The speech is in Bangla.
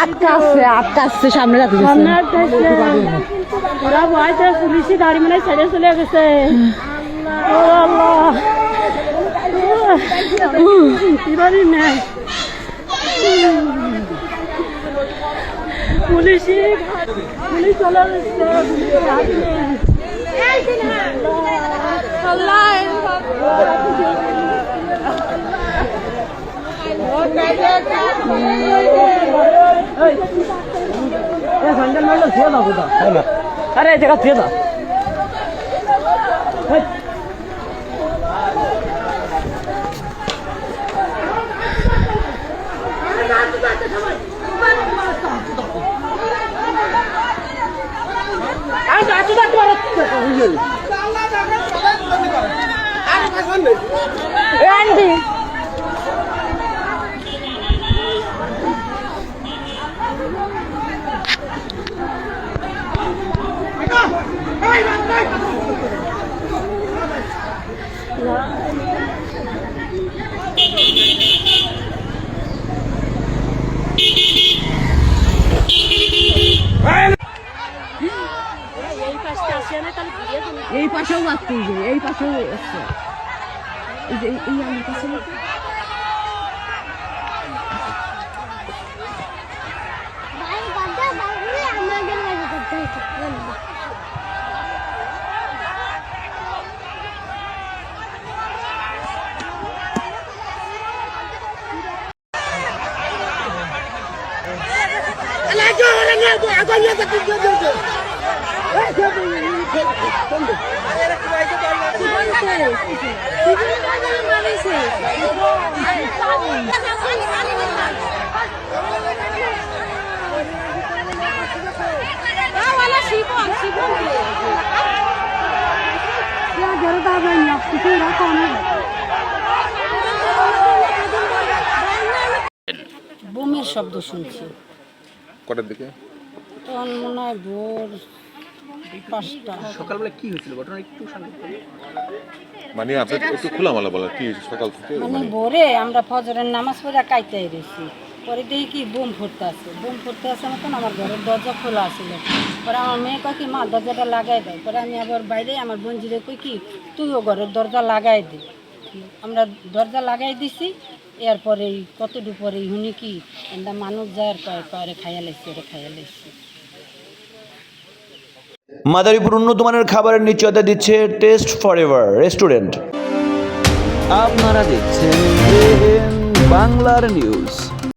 আটকাচ্ছে আটকাচ্ছে সামনে রাখতে সামনে। ওরা ভয়তে গাড়ি মানে ছেড়ে চলে গেছে। আল্লাহ। এবারই পুলিশি চলে গেছে আরে জায়গা থিয়ে দাও এই পাশটা Ele passou o atu, gente. Ele passou o. E, e, e a minha passou o atu. বোমের শব্দ শুনছি। কটার দিকে? তখন মনে হয় ভোর পাঁচটা। সকালবেলা কি হয়েছিল? ঘটনা একটু মানে আপনি একটু খোলামেলা বলেন কি সকাল থেকে? মানে ভোরে আমরা ফজরের নামাজ পড়ে কাইতে পরে দেখি কি বোম ফুটতে আছে। বোম ফুটতে আছে মতন আমার ঘরের দরজা খোলা আছিল পরে আমার মেয়ে কয় কি মা দরজাটা লাগাই দেয় পরে আমি আবার বাইরে আমার কই কি তুইও ঘরের দরজা লাগাই দে। আমরা দরজা লাগাই দিছি। এরপরে কতটু পরে শুনি কি? একটা মানুষ যার কয় কয় খাইয়া লাইছে ওরে খাইয়া লাইছে। মাদারীপুর উন্নত মানের খাবারের নিশ্চয়তা দিচ্ছে টেস্ট ফর এভার রেস্টুরেন্ট। আপনারা দেখছেন বাংলার নিউজ।